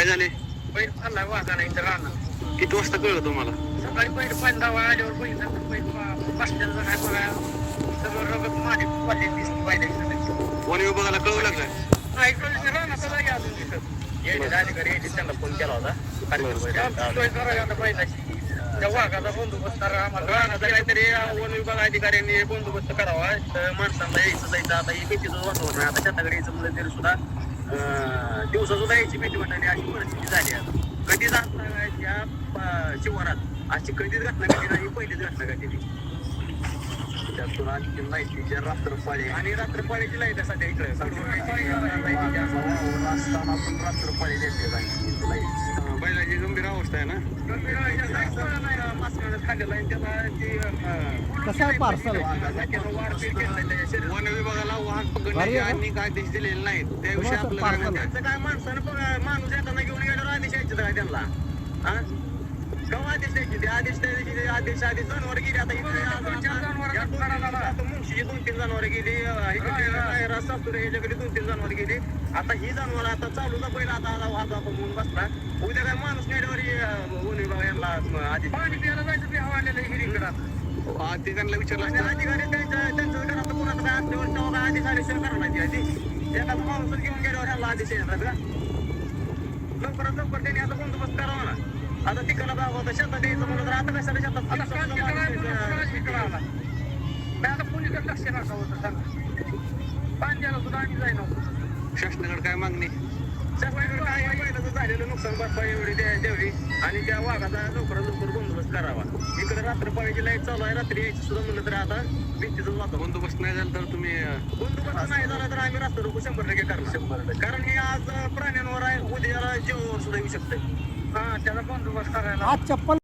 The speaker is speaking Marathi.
काय झाले? बैल खाल्ला वाघा नाही तर राहणार किती वाजता कळलं तुम्हाला? सकाळी बैल पंधरा आल्यावर बघितलं बैल बसल्याचं काय बघा. सगळं रगत माझे पडले दिसली पाहिजे वन विभागाला कळवू लागलं नाही कळलं राहणार तर नाही अजून दिसत यायचे अधिकारी यायचे. त्यांना फोन केला होता. बैलाची. त्या वाघाचा बंदोबस्त करा. आम्हाला काहीतरी वन विभाग अधिकाऱ्यांनी बंदोबस्त करावा. माणसांना यायचं जायचं. आता ही भीतीचं वातावरण आता शेताकडे यायचं म्हणलं तरी सुद्धा दिवसा सुद्धा यायची भीती वाटायची अशी परिस्थिती झाली आहे कधी जात नाही या शिवारात अशी कधीच घटना घडली नाही पहिलीच घटना घडलेली. त्यातून आणखी लाईटीची रात्रपाळी आणि रात्रपाळीची लाइट सध्या इकडे. असताना पण रात्रपाळी देते लाइट आहे ना? कसं आहे parcel? वन विभागाला वाहन पकडण्याचे अनेक आदेश दिलेले नाहीत. त्याविषयी आपलं काय माणसानं बघा माणूस येताना घेऊन गेल्यावर आदेश यायचे काय त्यांना? हा? केव्हा आदेश द्यायचे ते आदेश द्यायचे आदेश आदेश जनावर गेली आता इकडे मुंशीची दोन तीन जनावर गेली सासुरे ह्याच्याकडे दोन तीन जनावर गेली. आता ही जनावर आता चालूचा पहिला आता आता वाहतो आपण म्हणून बसला. उद्या काय माणूस यांना आदेश पाणी प्यायला जायचं ते हवालेलं हिरीकडं. विचारलं आणि असतं अधिकारी त्यांच्या त्यांच्या घरात कोणाचं काय असल्यावर तेव्हा काय आदेश आल्याशिवाय करायला पाहिजे आधी. एखादा माणूस घेऊन गेल्यावर ह्याला आदेश येणार का? लवकरात लवकर त्यांनी आता बंदोबस्त करावा ना. आता तिकडला भाग होता शेतात यायचं म्हणलं तर आता कशाला शेतात आता पोलीस लक्ष नका होतं सांगा. पाण्याला सुद्धा आम्ही जायला शासनाकडे काय मागणी? शासनाकडे काय आहे, पहिलं तर झालेलं नुकसान भरपाई एवढी द्या द्यावी. आणि त्या वाघाचा लवकरात लवकर बंदोबस्त करावा. इकडे रात्रपाळीची लाइट चालू आहे रात्री यायची सुद्धा म्हणलं तर आता भीतीचं वातावरण बंदोबस्त नाही झाला तर तुम्ही बंदोबस्त नाही झाला तर आम्ही रास्ता शंभर टक्के करणार. शंभर टक्के. कारण हे आज प्राण्यांवर आहे उद्याला जीवावर सुद्धा येऊ शकते त्याला बंदोबस्त करायला. आज चप्पल